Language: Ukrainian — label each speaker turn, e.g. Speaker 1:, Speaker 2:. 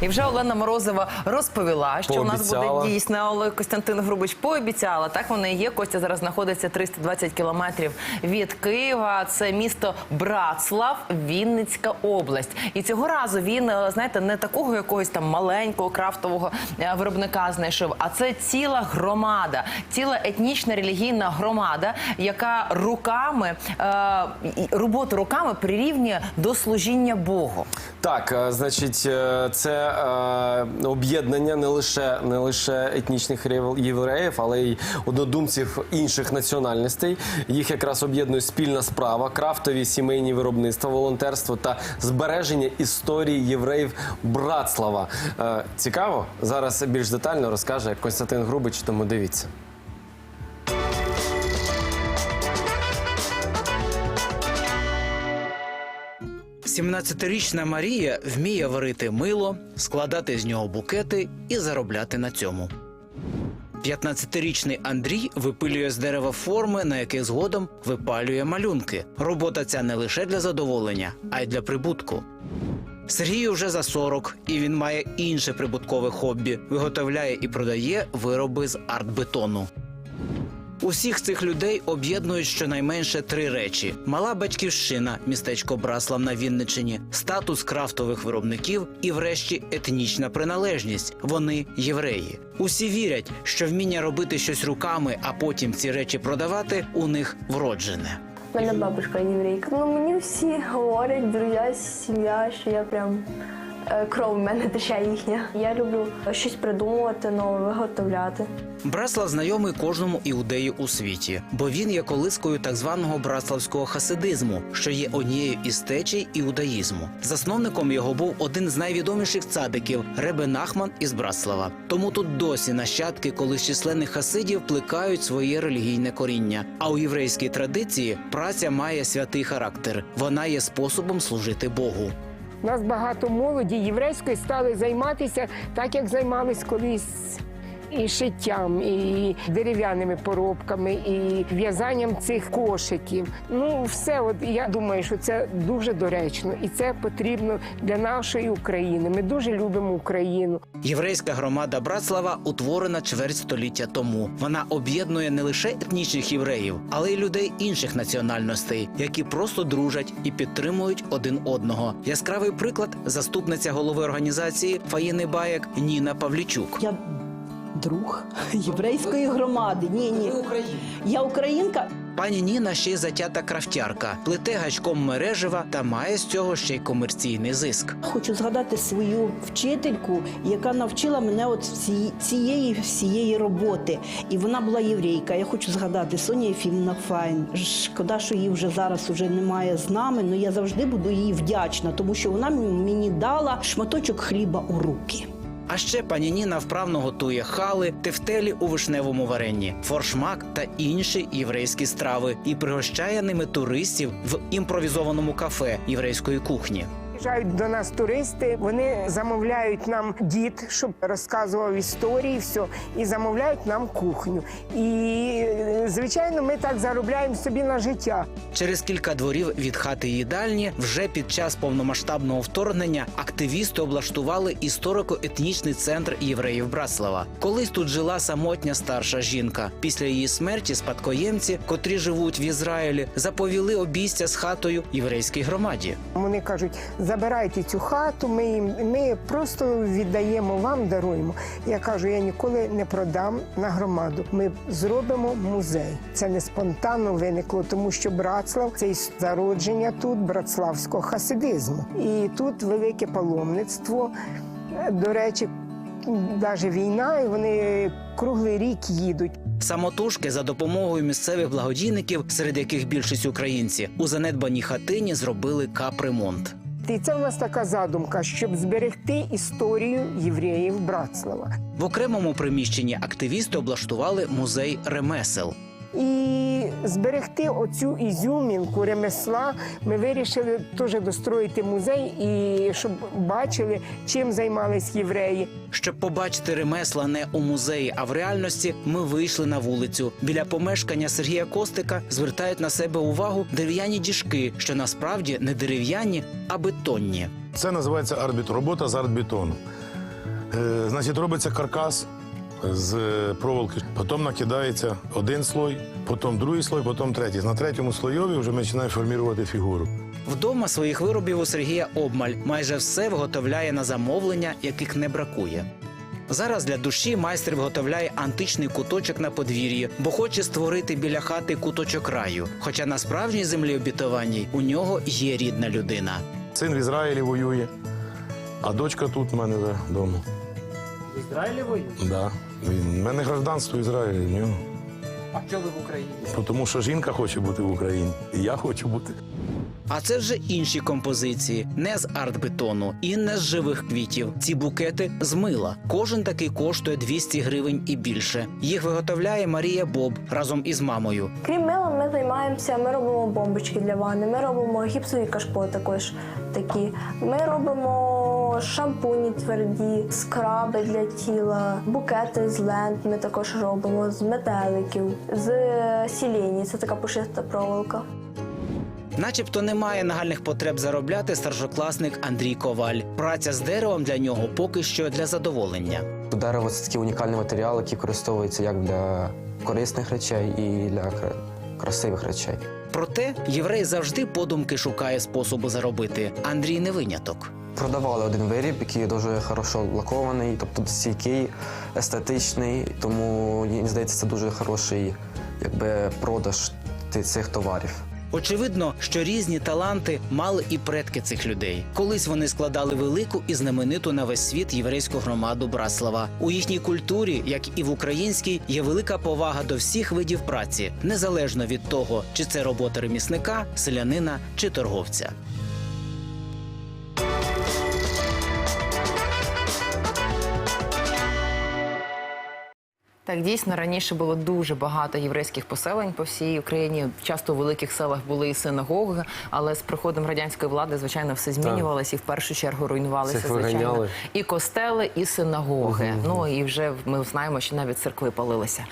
Speaker 1: І вже Олена Морозова розповіла, що у нас буде дійсно Олег Костянтин Грубич пообіцяла. Так воно і є. Костя зараз знаходиться 320 кілометрів від Києва. Це місто Братслав, Вінницька область. І цього разу він, е, знаєте, не такого якогось там маленького крафтового е, виробника знайшов, а це ціла громада, ціла етнічна релігійна громада, яка руками е, роботу руками прирівнює до служіння Богу.
Speaker 2: Так, значить, це е, об'єднання не лише не лише етнічних євреїв, але й однодумців інших національностей. Їх якраз об'єднує спільна справа, крафтові сімейні виробництва, волонтерство та збереження історії євреїв Братслава. Е, Цікаво? Зараз більш детально розкаже Константин Грубич, тому дивіться.
Speaker 3: 17-річна Марія вміє варити мило, складати з нього букети і заробляти на цьому. 15-річний Андрій випилює з дерева форми, на яких згодом випалює малюнки. Робота ця не лише для задоволення, а й для прибутку. Сергію вже за 40, і він має інше прибуткове хобі виготовляє і продає вироби з артбетону. Усіх цих людей об'єднують щонайменше три речі: мала батьківщина, містечко Браслав на Вінниччині, статус крафтових виробників і, врешті, етнічна приналежність. Вони євреї. Усі вірять, що вміння робити щось руками, а потім ці речі продавати у них вроджене.
Speaker 4: У мене бабушка єврейка. Ну мені всі говорять, друзі, сім'я, що я прям кров в мене тече їхня. Я люблю щось придумувати, нове виготовляти.
Speaker 3: Браслав знайомий кожному іудею у світі, бо він є колискою так званого браславського хасидизму, що є однією із течій іудаїзму. Засновником його був один з найвідоміших цадиків Ребе Нахман із Браслава. Тому тут досі нащадки колись численних хасидів плекають своє релігійне коріння. А у єврейській традиції праця має святий характер. Вона є способом служити Богу.
Speaker 5: Нас багато молоді єврейської стали займатися так, як займались колись. І шиттям, і дерев'яними поробками, і в'язанням цих кошиків. Ну, все, от я думаю, що це дуже доречно, і це потрібно для нашої України. Ми дуже любимо Україну.
Speaker 3: Єврейська громада Братслава утворена чверть століття тому. Вона об'єднує не лише етнічних євреїв, але й людей інших національностей, які просто дружать і підтримують один одного. Яскравий приклад заступниця голови організації Фаїни Баєк Ніна Павлічук.
Speaker 6: Я друг єврейської громади. Ні, ні. Я українка.
Speaker 3: Пані Ніна ще й затята крафтярка, плете гачком мережева та має з цього ще й комерційний зиск.
Speaker 6: Хочу згадати свою вчительку, яка навчила мене от цієї всієї роботи. І вона була єврейка. Я хочу згадати Соня Єфімівна Файн. Шкода, що її вже зараз уже немає з нами. але я завжди буду їй вдячна, тому що вона мені дала шматочок хліба у руки.
Speaker 3: А ще пані Ніна вправно готує хали, тефтелі у вишневому варенні, форшмак та інші єврейські страви і пригощає ними туристів в імпровізованому кафе єврейської кухні.
Speaker 5: Приїжджають до нас туристи, вони замовляють нам дід, щоб розказував історії, все, і замовляють нам кухню. І е, звичайно, ми так заробляємо собі на життя.
Speaker 3: Через кілька дворів від хати їдальні вже під час повномасштабного вторгнення активісти облаштували історико-етнічний центр євреїв Братслава. Колись тут жила самотня старша жінка. Після її смерті спадкоємці, котрі живуть в Ізраїлі, заповіли обійстя з хатою єврейській громаді.
Speaker 5: Вони кажуть, забирайте цю хату, ми їм ми просто віддаємо вам, даруємо. Я кажу, я ніколи не продам на громаду. Ми зробимо музей. Це не спонтанно виникло, тому що Братслав це зародження тут братславського хасидизму. І тут велике паломництво. До речі, навіть війна, і вони круглий рік їдуть.
Speaker 3: Самотужки за допомогою місцевих благодійників, серед яких більшість українці, у занедбаній хатині зробили капремонт.
Speaker 5: І це у нас така задумка, щоб зберегти історію євреїв Братслава.
Speaker 3: В окремому приміщенні активісти облаштували музей ремесел.
Speaker 5: І зберегти оцю ізюмінку ремесла ми вирішили теж достроїти музей, і щоб бачили, чим займались євреї.
Speaker 3: Щоб побачити ремесла не у музеї, а в реальності, ми вийшли на вулицю. Біля помешкання Сергія Костика звертають на себе увагу дерев'яні діжки, що насправді не дерев'яні, а бетонні.
Speaker 7: Це називається артбетон, робота з артбетону. Е, значить, робиться каркас з проволоки. Потім накидається один слой, потім другий слой, потім третій. На третьому слойові вже починає формувати фігуру.
Speaker 3: Вдома своїх виробів у Сергія обмаль. Майже все виготовляє на замовлення, яких не бракує. Зараз для душі майстер виготовляє античний куточок на подвір'ї, бо хоче створити біля хати куточок раю. Хоча на справжній землі обітованій у нього є рідна людина.
Speaker 7: Син в Ізраїлі воює, а дочка тут в мене вдома.
Speaker 3: В Ізраїлі воює?
Speaker 7: Да. Він, У мене гражданство Ізраїлю, в нього.
Speaker 3: А чого ви в Україні?
Speaker 7: Тому що жінка хоче бути в Україні, і я хочу бути.
Speaker 3: А це вже інші композиції, не з артбетону і не з живих квітів. Ці букети з мила. Кожен такий коштує 200 гривень і більше. Їх виготовляє Марія Боб разом із мамою.
Speaker 4: Крім мила, ми займаємося, ми робимо бомбочки для ванни, ми робимо гіпсові кашпо також такі. Ми робимо шампуні тверді, скраби для тіла, букети з лент ми також робимо, з метеликів, з сілені, це така пушиста проволока.
Speaker 3: Начебто немає нагальних потреб заробляти старшокласник Андрій Коваль. Праця з деревом для нього поки що для задоволення.
Speaker 8: Дерево це такий унікальний матеріал, який використовується як для корисних речей і для кра- красивих речей.
Speaker 3: Проте єврей завжди подумки шукає способу заробити. Андрій не виняток.
Speaker 8: Продавали один виріб, який дуже хорошо лакований, тобто стійкий, естетичний. Тому мені здається, це дуже хороший якби, продаж цих товарів.
Speaker 3: Очевидно, що різні таланти мали і предки цих людей. Колись вони складали велику і знамениту на весь світ єврейську громаду Браслава. У їхній культурі, як і в українській, є велика повага до всіх видів праці, незалежно від того, чи це робота ремісника, селянина чи торговця.
Speaker 1: Так, дійсно, раніше було дуже багато єврейських поселень по всій Україні. Часто у великих селах були і синагоги, але з приходом радянської влади, звичайно, все змінювалося і в першу чергу руйнувалися
Speaker 2: Всіх
Speaker 1: звичайно
Speaker 2: виганяли.
Speaker 1: і костели, і синагоги. Ну і вже ми знаємо, що навіть церкви палилися.